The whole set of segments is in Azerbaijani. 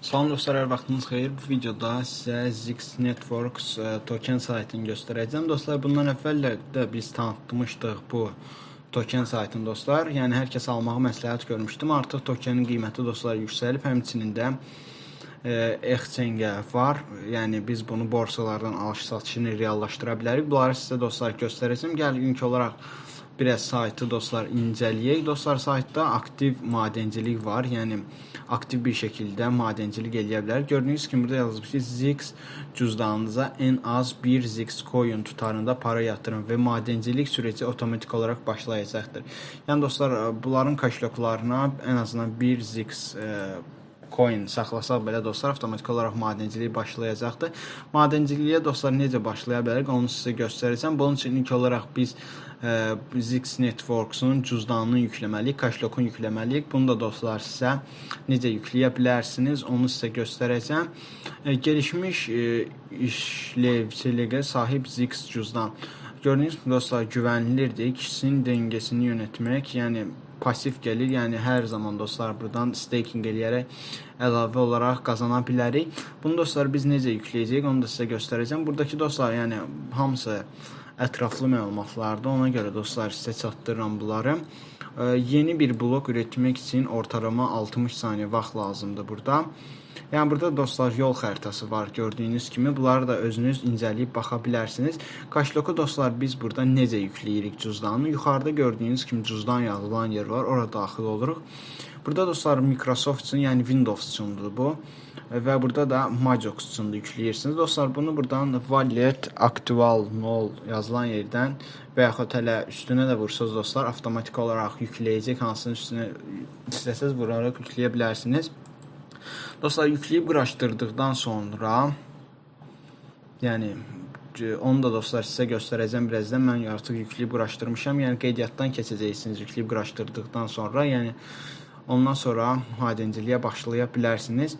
Salam dostlar, hər vaxtınız xeyir. Bu videoda sizə Zix Networks ə, token saytını göstərəcəm. Dostlar, bundan əvvəl də biz tanıtmışdıq bu token saytını dostlar. Yəni hər kəs almağı məsləhət görmüşdüm. Artıq tokenin qiyməti dostlar yüksəlib, həmçinin də ə, exchange var. Yəni biz bunu borsalardan alış-satışını reallaşdıra bilərik. Bunları sizə dostlar göstərəcəm. Gəlin ilk olaraq biraz saytı dostlar incələyək. Dostlar, saytda aktiv madencilik var. Yəni aktiv bir şəkildə madencilik eləyə bilər. Gördüyünüz kimi burada yazılıb ki, Zix cüzdanınıza ən az 1 Zix coin tutarında para yatırın və madencilik sürəci avtomatik olaraq başlayacaqdır. Yəni dostlar, bunların kaşloklarına ən azından 1 Zix e, coin saxlasaq belə dostlar avtomatik olaraq madenciliyi başlayacaqdır. Madenciliyə dostlar necə başlaya bilərik onu sizə göstərəcəm. Bunun üçün ilk olaraq biz ə, Zix Networks-un cüzdanını yükləməliyik, Cashlog-un yükləməliyik. Bunu da dostlar sizə necə yükləyə bilərsiniz, onu sizə göstərəcəm. Ə, gəlişmiş ə, işlevçiliyə sahib Zix cüzdan Gördüyünüz kimi dostlar güvənilirdir. Kişinin dəngesini yönetmək, yəni pasiv gəlir, yəni hər zaman dostlar burdan staking eləyərək əlavə olaraq qazana bilərik. Bunu dostlar biz necə yükləyəcəyik, onu da sizə göstərəcəm. Buradakı dostlar, yəni hamısı ətraflı məlumatlardır. Ona görə dostlar sizə çatdırıram bunları. Yeni bir blok üretmək üçün ortalama 60 saniyə vaxt lazımdır burada. Yəni burada dostlar yol xəritəsi var gördüyünüz kimi. Bunları da özünüz incələyib baxa bilərsiniz. Kaşloku dostlar biz burada necə yükləyirik cüzdanı? Yuxarıda gördüyünüz kimi cüzdan yazılan yer var. Ora daxil oluruq. Burada dostlar Microsoft üçün, yəni Windows üçündür bu. Və burada da Majox üçün də yükləyirsiniz. Dostlar bunu buradan Wallet Actual Null yazılan yerdən və yaxud hələ üstünə də vursanız dostlar avtomatik olaraq yükləyəcək. Hansının üstünə istəsəz vuraraq yükləyə bilərsiniz. Dostlar yükləyib quraşdırdıqdan sonra yəni onu da dostlar sizə göstərəcəm birazdan. Mən artıq yükləyib quraşdırmışam. Yəni qeydiyyatdan keçəcəksiniz yükləyib quraşdırdıqdan sonra. Yəni Ondan sonra madenciliyə başlaya bilərsiniz.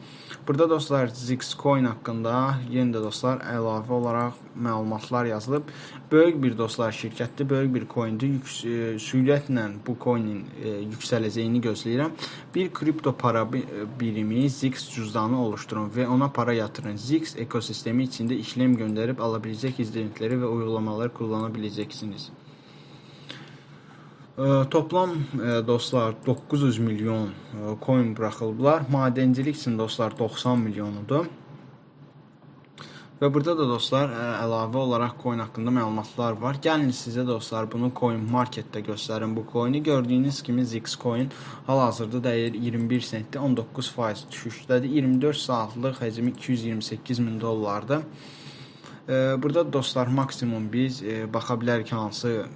Burada dostlar Zix coin haqqında yenə də dostlar əlavə olaraq məlumatlar yazılıb. Böyük bir dostlar şirkətdir, böyük bir coindir. Yük, e, sürətlə bu coinin e, yüksələcəyini gözləyirəm. Bir kripto para birimi Zix cüzdanı oluşturun və ona para yatırın. Zix ekosistemi içində işlem göndərib ala biləcək internetləri və uygulamaları kullana biləcəksiniz. Toplam dostlar 900 milyon coin buraxılıblar. Madencilik üçün dostlar 90 milyonudur. Və burada da dostlar əlavə olaraq coin haqqında məlumatlar var. Gəlin sizə dostlar bunu Coin Marketdə göstərim bu coini. Gördüyünüz kimi Zix coin hal-hazırda dəyər 21 sentdir, 19% düşüşdədir. 24 saatlıq həcmi 228 min dollardır. Burada dostlar maksimum biz baxa bilərik hansı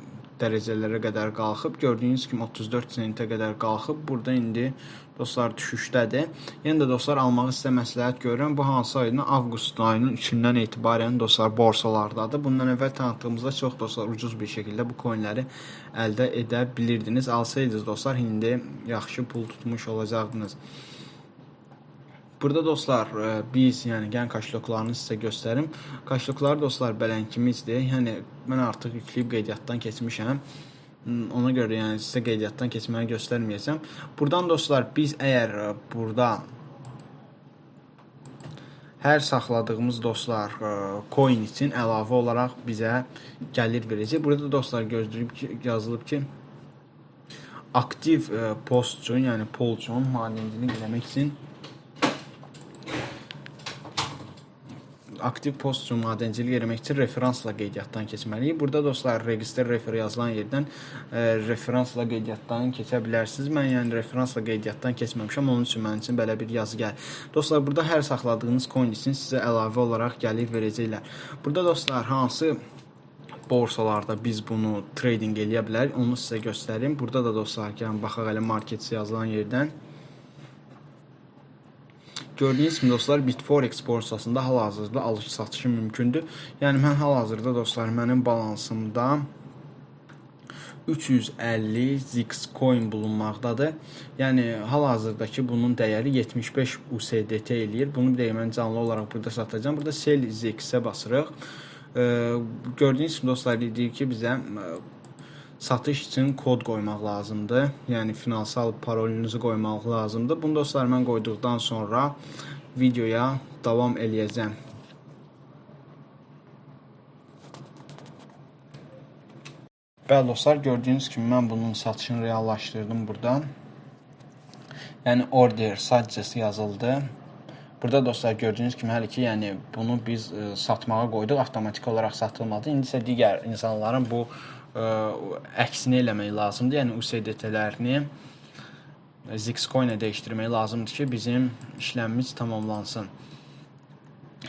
dərəcələrə qədər qalxıb. Gördüyünüz kimi 34 sentə qədər qalxıb. Burada indi dostlar düşüşdədir. Yenə də dostlar almağı sizə məsləhət görürəm. Bu hansı ayın? Avqust ayının 3-dən etibarən dostlar borsalardadır. Bundan əvvəl tanıtdığımızda çox dostlar ucuz bir şəkildə bu coinləri əldə edə bilirdiniz. Alsaydınız dostlar indi yaxşı pul tutmuş olacaqdınız. Burada dostlar e, biz, yəni gəlin kaşloklarını sizə göstərim. Kaşloklar dostlar bələnkimizdir. Yəni mən artıq yükləyib qeydiyyatdan keçmişəm. Ona görə yəni sizə qeydiyyatdan keçməyi göstərməyəcəm. Burdan dostlar biz əgər e, burada hər saxladığımız dostlar e, coin üçün əlavə olaraq bizə gəlir verəcək. Burada dostlar gözləyib ki, yazılıb ki, aktiv post üçün, yəni pol üçün madencilik eləmək üçün aktiv post üçün madencilik eləmək üçün referansla qeydiyyatdan keçməliyik. Burada dostlar register refer yazılan yerdən e, referansla qeydiyyatdan keçə bilərsiniz. Mən yəni referansla qeydiyyatdan keçməmişəm. Onun üçün mənim üçün belə bir yazı gəlir. Dostlar burada hər saxladığınız coin üçün sizə əlavə olaraq gəlir verəcəklər. Burada dostlar hansı borsalarda biz bunu trading eləyə bilərik, onu sizə göstərim. Burada da dostlar, gəlin baxaq elə market yazılan yerdən. Gördüyünüz kimi dostlar Bitforex borsasında hal-hazırda alış-satışı mümkündür. Yəni mən hal-hazırda dostlar mənim balansımda 350 Zix coin bulunmaqdadır. Yəni hal-hazırdakı bunun dəyəri 75 USDT eləyir. Bunu bir də mən canlı olaraq burada satacağam. Burada sell Zix-ə basırıq. Gördüyünüz kimi dostlar deyir ki, bizə satış üçün kod qoymaq lazımdır. Yəni finansal parolünüzü qoymaq lazımdır. Bunu dostlar mən qoyduqdan sonra videoya davam eləyəcəm. Bəli dostlar, gördüyünüz kimi mən bunun satışını reallaşdırdım buradan. Yəni order sadəcəsi yazıldı. Burada dostlar gördüyünüz kimi hələ ki, yəni bunu biz ə, e, satmağa qoyduq, avtomatik olaraq satılmadı. İndi isə digər insanların bu əksini eləmək lazımdır. Yəni USDT-lərini Zixcoin-ə dəyişdirmək lazımdır ki, bizim işləmimiz tamamlansın.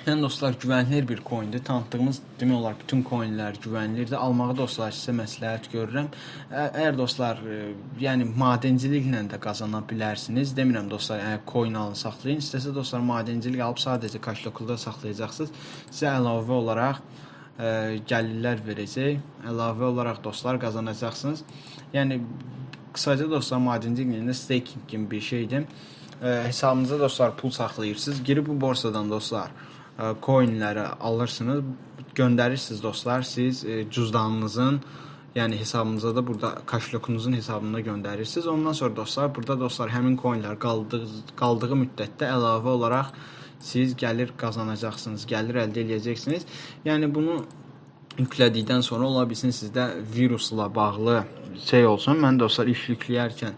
Yəni dostlar, güvənilir bir coindir. Tanıtdığımız demək olar bütün coinlər güvənilirdir. Almağı dostlar sizə məsləhət görürəm. Əgər dostlar, e, yəni madenciliklə də qazana bilərsiniz. Demirəm dostlar, əgər coin alın, saxlayın. İstəsə dostlar, madencilik alıb sadəcə kaşlokulda saxlayacaqsınız. Sizə əlavə olaraq ə, gəlirlər verəcək. Əlavə olaraq dostlar qazanacaqsınız. Yəni qısaca dostlar, madencilik staking kimi bir şeydir. Ə, hesabınıza dostlar pul saxlayırsınız. Girib bu borsadan dostlar coinləri alırsınız, göndərirsiniz dostlar. Siz e, cüzdanınızın yəni hesabınıza da burada kaşlokunuzun hesabına göndərirsiniz. Ondan sonra dostlar, burada dostlar həmin coinlər qaldığı qaldığı müddətdə əlavə olaraq siz gəlir qazanacaqsınız, gəlir əldə edəcəksiniz. Yəni bunu yüklədikdən sonra ola bilsin sizdə virusla bağlı şey olsun. Mən dostlar iş yükləyərkən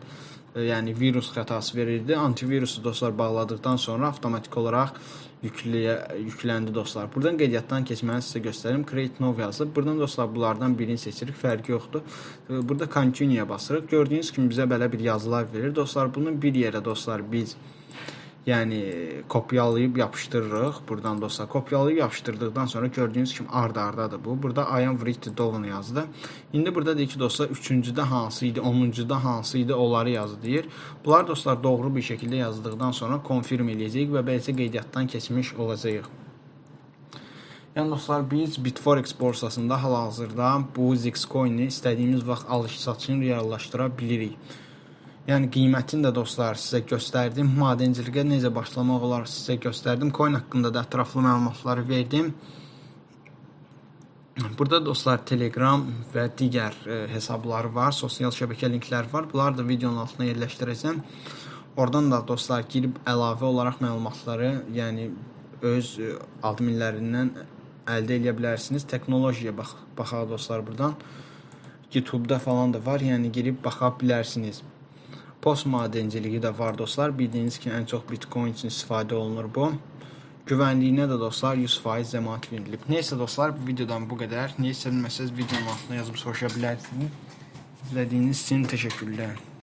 e, yəni virus xətası verirdi. Antivirusu dostlar bağladıqdan sonra avtomatik olaraq yükləyə yükləndi dostlar. Buradan qeydiyyatdan keçməni sizə göstərim. Create Now yazılıb. Buradan dostlar bunlardan birini seçirik. Fərqi yoxdur. Burada Continue-ya basırıq. Gördüyünüz kimi bizə belə bir yazılar verir. Dostlar bunu bir yerə dostlar biz Yəni kopyalayıb yapışdırırıq. Buradan dostlar kopyalayıb yapışdırdıqdan sonra gördüyünüz kimi ard-ardadır bu. Burada I am Vrit Dolan yazdı. İndi burada deyir ki, dostlar 3-cüdə hansı idi, 10-cuda hansı idi, onları yazı deyir. Bunlar dostlar doğru bir şəkildə yazdıqdan sonra konfirm eləyəcəyik və beləcə qeydiyyatdan keçmiş olacağıq. Yəni dostlar biz Bitforex borsasında hal-hazırda bu Zix coin-i istədiyimiz vaxt alış-satışını reallaşdıra bilirik. Yəni qiymətini də dostlar sizə göstərdim. Madenciliyə necə başlamaq olar sizə göstərdim. Coin haqqında da ətraflı məlumatları verdim. Burada dostlar Telegram və digər e, hesabları var, sosial şəbəkə linkləri var. Bunları da videonun altına yerləşdirəcəm. Oradan da dostlar girib əlavə olaraq məlumatları, yəni öz e, adminlərindən əldə edə bilərsiniz. Texnologiyaya bax baxaq dostlar burdan. YouTube-da falan da var, yəni girib baxa bilərsiniz. Postmadenciliyi də var dostlar. Bildiyiniz kimi ən çox Bitcoin üçün istifadə olunur bu. Güvənliyinə də dostlar 100% zəmanət verilib. Nəysə dostlar, bu videodan bu qədər. Niyə istəməsəz videonun altına yazıb soruşa bilərsiniz. İzlədiyiniz üçün təşəkkürlər.